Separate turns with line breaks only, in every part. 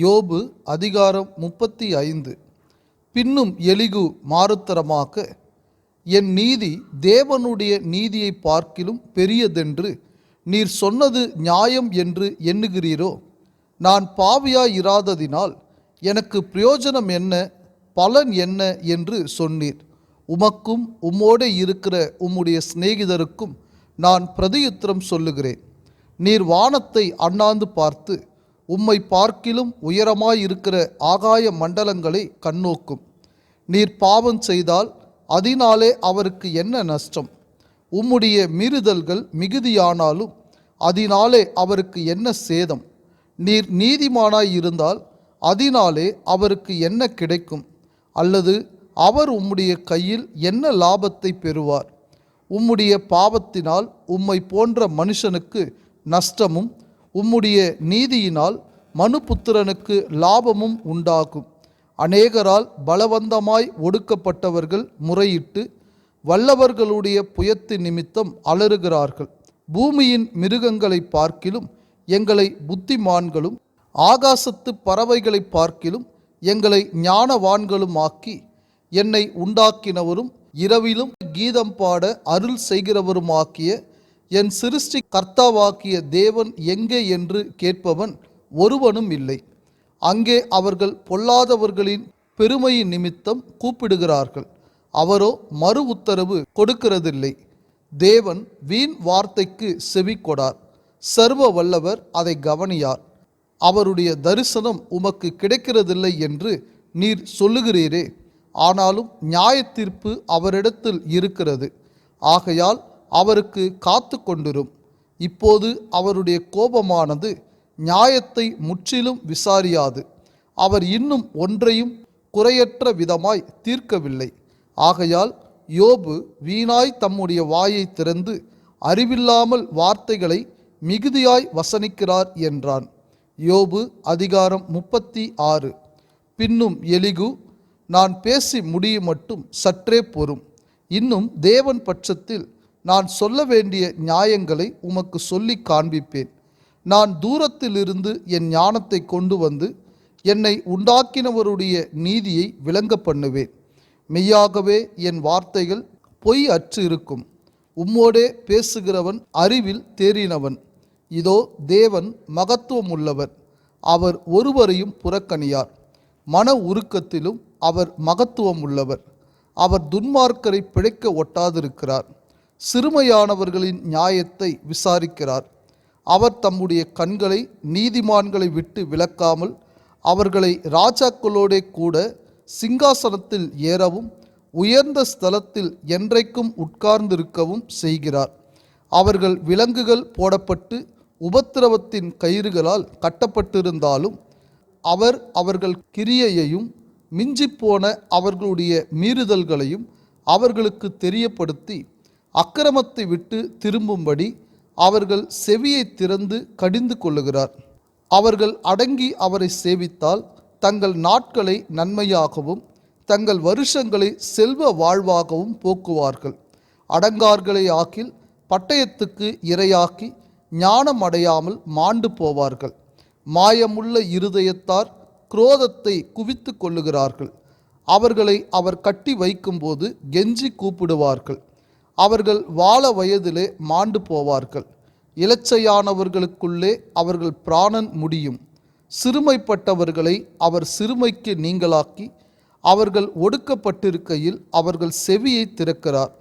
யோபு அதிகாரம் முப்பத்தி ஐந்து. பின்னும் எலிகு மாறுத்தரமாக என் நீதி தேவனுடைய நீதியை பார்க்கிலும் பெரியதென்று நீர் சொன்னது நியாயம் என்று எண்ணுகிறீரோ? நான் பாவியாயிராததினால் எனக்கு பிரயோஜனம் என்ன பலன் என்ன என்று சொன்னீர். உமக்கும் உம்மோடே இருக்கிற உம்முடைய சிநேகிதருக்கும் நான் பிரதியுத்திரம் சொல்லுகிறேன். நீர் வானத்தை அண்ணாந்து பார்த்து உம்மை பார்க்கிலும் உயரமாயிருக்கிற ஆகாய மண்டலங்களை கண்ணோக்கும். நீர் பாவம் செய்தால் அதனாலே அவருக்கு என்ன நஷ்டம்? உம்முடைய மீறுதல்கள் மிகுதியானாலும் அதனாலே அவருக்கு என்ன சேதம்? நீர் நீதிமானாய் இருந்தால் அதனாலே அவருக்கு என்ன கிடைக்கும்? அல்லது அவர் உம்முடைய கையில் என்ன லாபத்தை பெறுவார்? உம்முடைய பாவத்தினால் உம்மை போன்ற மனுஷனுக்கு நஷ்டமும் உம்முடைய நீதியினால் மனுபுத்திரனுக்கு லாபமும் உண்டாகும். அநேகரால் பலவந்தமாய் ஒடுக்கப்பட்டவர்கள் முறையிட்டு வல்லவர்களுடைய புயத்து நிமித்தம் அலறுகிறார்கள். பூமியின் மிருகங்களை பார்க்கிலும் எங்களை புத்திமான்களும் ஆகாசத்து பறவைகளை பார்க்கிலும் எங்களை ஞானவான்களும் ஆக்கி என்னை உண்டாக்கினவரும் இரவிலும் கீதம் பாட அருள் செய்கிறவருமாக்கிய என் சிருஷ்டி கர்த்தாவாக்கிய தேவன் எங்கே என்று கேட்பவன் ஒருவனும் இல்லை. அங்கே அவர்கள் பொல்லாதவர்களின் பெருமையின் நிமித்தம் கூப்பிடுகிறார்கள். அவரோ மறு உத்தரவு கொடுக்கிறதில்லை. தேவன் வீண் வார்த்தைக்கு செவி கொடார் சர்வ வல்லவர் அதை கவனியார். அவருடைய தரிசனம் உமக்கு கிடைக்கிறதில்லை என்று நீர் சொல்லுகிறீரே. ஆனாலும் நியாயத்தீர்ப்பு அவரிடத்தில் இருக்கிறது. ஆகையால் அவருக்கு காத்து கொண்டிரும். இப்போது அவருடைய கோபமானது நியாயத்தை முற்றிலும் விசாரியாது. அவர் இன்னும் ஒன்றையும் குறையற்ற விதமாய் தீர்க்கவில்லை. ஆகையால் யோபு வீணாய் தம்முடைய வாயை திறந்து அறிவில்லாமல் வார்த்தைகளை மிகுதியாய் வசனிக்கிறார் என்றான். யோபு அதிகாரம் முப்பத்தி ஆறு. பின்னும் எலிகு நான் பேசி முடியும் மட்டும் சற்றே பொறும். இன்னும் தேவன் பட்சத்தில் நான் சொல்ல வேண்டிய நியாயங்களை உமக்கு சொல்லி காண்பிப்பேன். நான் தூரத்திலிருந்து என் ஞானத்தை கொண்டு வந்து என்னை உண்டாக்கினவருடைய நீதியை விளங்க பண்ணுவேன். மெய்யாகவே என் வார்த்தைகள் பொய் அற்று இருக்கும். உம்மோடே பேசுகிறவன் அறிவில் தேறினவன். இதோ தேவன் மகத்துவம் உள்ளவர் அவர் ஒருவரையும் புறக்கணியார். மன உருக்கத்திலும் அவர் மகத்துவம் உள்ளவர் அவர் துன்மார்க்கரை பிழைக்க ஒட்டாதிருக்கிறார். சிறுமையானவர்களின் நியாயத்தை விசாரிக்கிறார். அவர் தம்முடைய கண்களை நீதிமான்களை விட்டு விலக்காமல் அவர்களை ராஜாக்களோடே கூட சிங்காசனத்தில் ஏறவும் உயர்ந்த ஸ்தலத்தில் என்றைக்கும் உட்கார்ந்திருக்கவும் செய்கிறார். அவர்கள் விலங்குகள் போடப்பட்டு உபத்திரவத்தின் கயிறுகளால் கட்டப்பட்டிருந்தாலும் அவர் அவர்கள் கிரியையையும் மிஞ்சிப்போன அவர்களுடைய மீறுதல்களையும் அவர்களுக்கு தெரியப்படுத்தி அக்கிரமத்தை விட்டு திரும்பும்படி அவர்கள் செவியை திறந்து கடிந்து கொள்ளுகிறார். அவர்கள் அடங்கி அவரை சேவித்தால் தங்கள் நாட்களை நன்மையாகவும் தங்கள் வருஷங்களை செல்வ வாழ்வாகவும் போக்குவார்கள். அடங்கார்களை ஆக்கில் பட்டயத்துக்கு இரையாக்கி ஞானம் அடையாமல் மாண்டு போவார்கள். மாயமுள்ள இருதயத்தார் குரோதத்தை குவித்து கொள்ளுகிறார்கள். அவர்களை அவர் கட்டி வைக்கும்போது கெஞ்சி கூப்பிடுவார்கள். அவர்கள் வாழ வயதிலே மாண்டு போவார்கள். இலச்சையானவர்களுக்குள்ளே அவர்கள் பிராணன் முடியும். சிறுமைப்பட்டவர்களை அவர் சிறுமைக்கு நீங்களாக்கி அவர்கள் ஒடுக்கப்பட்டிருக்கையில் அவர்கள் செவியை திறக்கிறார்.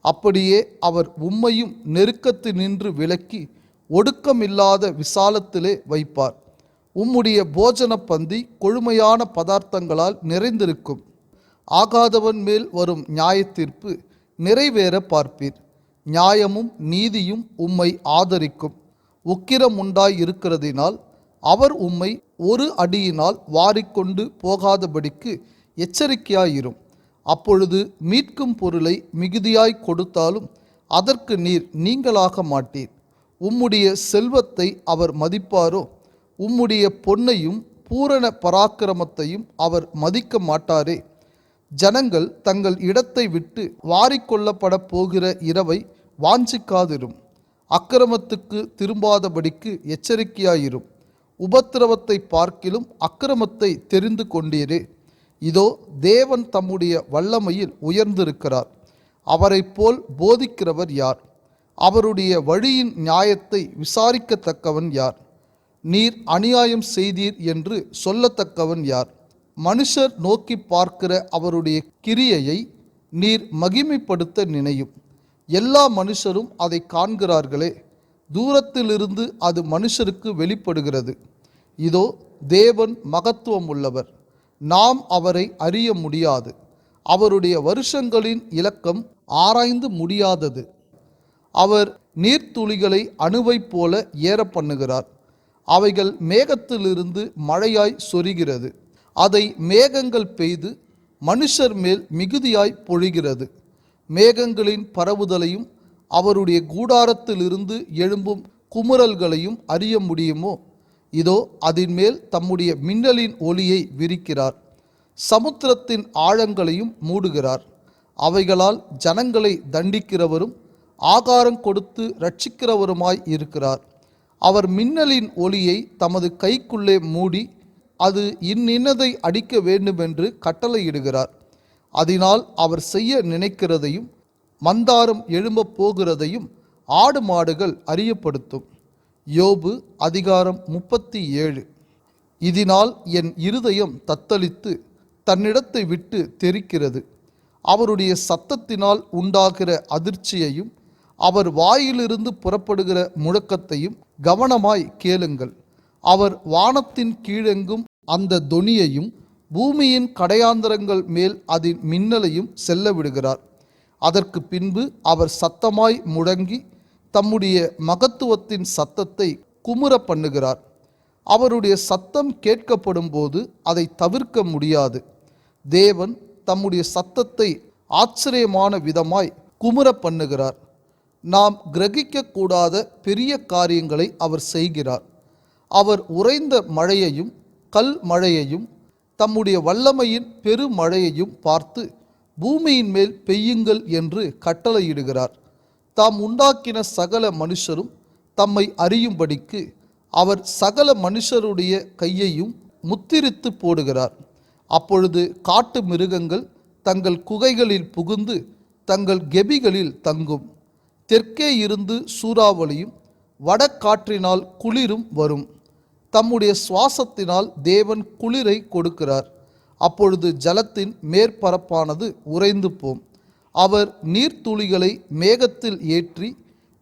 அப்படியே அவர் உம்மையும் நெருக்கத்து நின்று விலக்கி ஒடுக்கமில்லாத விசாலத்திலே வைப்பார். உம்முடைய போஜன பந்தி கொழுமையான பதார்த்தங்களால் நிறைந்திருக்கும். ஆகாதவன் மேல் வரும் நியாயத்தீர்ப்பு நிறைவேற பார்ப்பீர். நியாயமும் நீதியும் உம்மை ஆதரிக்கும். உக்கிரம் உண்டாய் இருக்கிறதினால் அவர் உம்மை ஒரு அடியினால் வாரிக்கொண்டு போகாதபடிக்கு எச்சரிக்கையாயிரும். அப்பொழுது மீட்கும் பொருளை மிகுதியாய் கொடுத்தாலும் அதற்கு நீர் நீங்களாக மாட்டீர். உம்முடைய செல்வத்தை அவர் மதிப்பாரோ? உம்முடைய பொன்னையும் பூரண பராக்கிரமத்தையும் அவர் மதிக்க மாட்டாரே? ஜனங்கள் தங்கள் இடத்தை விட்டு வாரிக்கொள்ளப்பட போகிற இரவை வாஞ்சிக்காதிரும். அக்கிரமத்துக்கு திரும்பாதபடிக்கு எச்சரிக்கையாயிரும். உபத்திரவத்தை பார்க்கிலும் அக்கிரமத்தை தெரிந்து கொண்டீரே. இதோ தேவன் தம்முடைய வல்லமையில் உயர்ந்திருக்கிறார். அவரைப் போல் போதிக்கிறவர் யார்? அவருடைய வழியின் நியாயத்தை விசாரிக்கத்தக்கவன் யார்? நீர் அநியாயம் செய்தீர் என்று சொல்லத்தக்கவன் யார்? மனுஷர் நோக்கி பார்க்கிற அவருடைய கிரியையை நீர் மகிமைப்படுத்த நினையும். எல்லா மனுஷரும் அதை காண்கிறார்களே. தூரத்திலிருந்து அது மனுஷருக்கு வெளிப்படுகிறது. இதோ தேவன் மகத்துவம் உள்ளவர் நாம் அவரை அறிய முடியாது. அவருடைய வருஷங்களின் இலக்கம் ஆராய்ந்து முடியாதது. அவர் நீர்த்துளிகளை அணுவைப் போல ஏற பண்ணுகிறார் அவைகள் மேகத்திலிருந்து மழையாய் சொரிகிறது. அதை மேகங்கள் பெய்து மனுஷர் மேல் மிகுதியாய் பொழிகிறது. மேகங்களின் பரவுதலையும் அவருடைய கூடாரத்திலிருந்து எழும்பும் குமுறல்களையும் அறிய முடியுமோ? இதோ அதன் மேல் தம்முடைய மின்னலின் ஒளியை விரிக்கிறார். சமுத்திரத்தின் ஆழங்களையும் மூடுகிறார். அவைகளால் ஜனங்களை தண்டிக்கிறவரும் ஆகாரம் கொடுத்து ரட்சிக்கிறவருமாய் இருக்கிறார். அவர் மின்னலின் ஒளியை தமது கைக்குள்ளே மூடி அது இன்னின்னதை அடிக்க வேண்டுமென்று கட்டளையிடுகிறார். அதனால் அவர் செய்ய நினைக்கிறதையும் மந்தாரம் எழும்ப போகிறதையும் ஆடு மாடுகள் அறியப்படுத்தும். யோபு அதிகாரம் முப்பத்தி ஏழு. இதனால் என் இருதயம் தத்தளித்து தன்னிடத்தை விட்டு தெரிக்கிறது. அவருடைய சத்தத்தினால் உண்டாகிற அதிர்ச்சியையும் அவர் வாயிலிருந்து புறப்படுகிற முழக்கத்தையும் கவனமாய் கேளுங்கள். அவர் வானத்தின் கீழெங்கும் அந்த தொனியையும் பூமியின் கடையாந்தரங்கள் மேல் அதன் மின்னலையும் செல்ல விடுகிறார். அதற்கு பின்பு அவர் சத்தமாய் முழங்கி தம்முடைய மகத்துவத்தின் சத்தத்தை குமுற பண்ணுகிறார். அவருடைய சத்தம் கேட்கப்படும் போது அதை தவிர்க்க முடியாது. தேவன் தம்முடைய சத்தத்தை ஆச்சரியமான விதமாய் குமுற பண்ணுகிறார். நாம் கிரகிக்கக்கூடாத பெரிய காரியங்களை அவர் செய்கிறார். அவர் உறைந்த மழையையும் கல் மழையையும் தம்முடைய வல்லமையின் பெருமழையையும் பார்த்து பூமியின் மேல் பெய்யுங்கள் என்று கட்டளையிடுகிறார். தாம் உண்டாக்கின சகல மனுஷரும் தம்மை அறியும்படிக்கு அவர் சகல மனுஷருடைய கையையும் முத்திரித்து போடுகிறார். அப்பொழுது காட்டு மிருகங்கள் தங்கள் குகைகளில் புகுந்து தங்கள் கெபிகளில் தங்கும். தெற்கே இருந்து சூறாவளியும் வடக்காற்றினால் குளிரும் வரும். தம்முடைய சுவாசத்தினால் தேவன் குளிரை கொடுக்கிறார். அப்பொழுது ஜலத்தின் மேற்பரப்பானது உறைந்து போம். அவர் நீர்த்துளிகளை மேகத்தில் ஏற்றி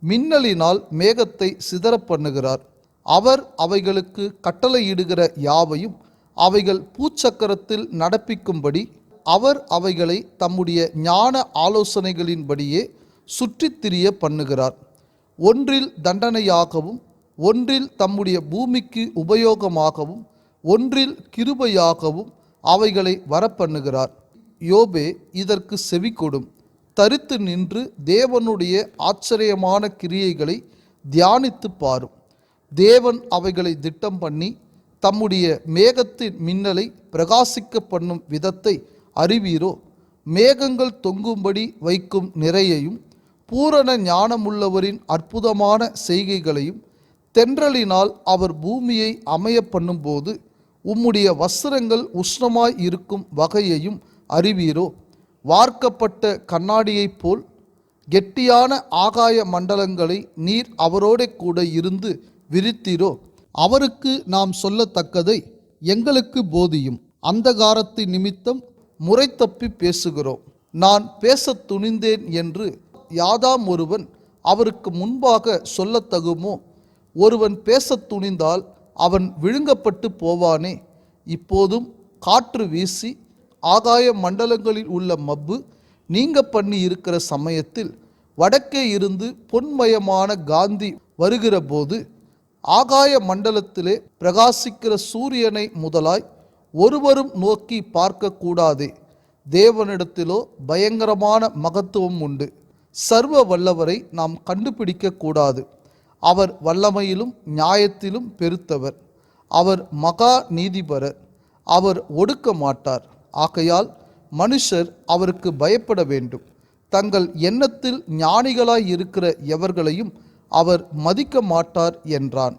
மின்னலினால் மேகத்தை சிதற பண்ணுகிறார் அவர் அவைகளுக்கு கட்டளையிடுகிற யாவையும் அவைகள் பூச்சக்கரத்தில் நடப்பிக்கும்படி அவர் அவைகளை தம்முடைய ஞான ஆலோசனைகளின்படியே சுற்றித் திரிய பண்ணுகிறார். ஒன்றில் தண்டனையாகவும் ஒன்றில் தம்முடைய பூமிக்கு உபயோகமாகவும் ஒன்றில் கிருபையாகவும் அவைகளை வரப்பண்ணுகிறார். யோபே இதற்கு செவிகொடும். தரித்து நின்று தேவனுடைய ஆச்சரியமான கிரியைகளை தியானித்து பாரும். தேவன் அவைகளை திட்டம் பண்ணி தம்முடைய மேகத்தின் மின்னலை பிரகாசிக்க பண்ணும் விதத்தை அறிவீரோ? மேகங்கள் தொங்கும்படி வைக்கும் நிறையையும் பூரண ஞானமுள்ளவரின் அற்புதமான செய்கைகளையும் தென்றலினால் அவர் பூமியை அமைய பண்ணும்போது உம்முடைய வஸ்திரங்கள் உஷ்ணமாய் இருக்கும் வகையையும் அறிவீரோ? வார்க்கப்பட்ட கண்ணாடியைப் போல் கெட்டியான ஆகாய மண்டலங்களை நீர் அவரோடே கூட இருந்து விரித்தீரோ? அவருக்கு நாம் சொல்லத்தக்கதை எங்களுக்கு போதியும். அந்தகாரத்து நிமித்தம் முறை தப்பி பேசுகிறோம். நான் பேசத் துணிந்தேன் என்று யாதாம் ஒருவன் அவருக்கு முன்பாக சொல்லத்தகுமோ? ஒருவன் பேசத் துணிந்தால் அவன் விழுங்கப்பட்டு போவானே. இப்போதும் காற்று வீசி ஆகாய மண்டலங்களில் உள்ள மப்பு நீங்க பண்ணி இருக்கிற சமயத்தில் வடக்கே இருந்து பொன்மயமான காந்தி வருகிற போது ஆகாய மண்டலத்திலே பிரகாசிக்கிற சூரியனை முதலாய் ஒருவரும் நோக்கி பார்க்கக்கூடாதே. தேவனிடத்திலோ பயங்கரமான மகத்துவம் உண்டு. சர்வ வல்லவரை நாம் கண்டுபிடிக்க கூடாது அவர் வல்லமையிலும் நியாயத்திலும் பெருத்தவர். அவர் மகா நீதிபரர். அவர் ஒடுக்க மாட்டார். ஆகையால் மனுஷர் அவருக்கு பயப்பட வேண்டும். தங்கள் எண்ணத்தில் ஞானிகளாய் இருக்கிற எவர்களையும் அவர் மதிக்க மாட்டார் என்றான்.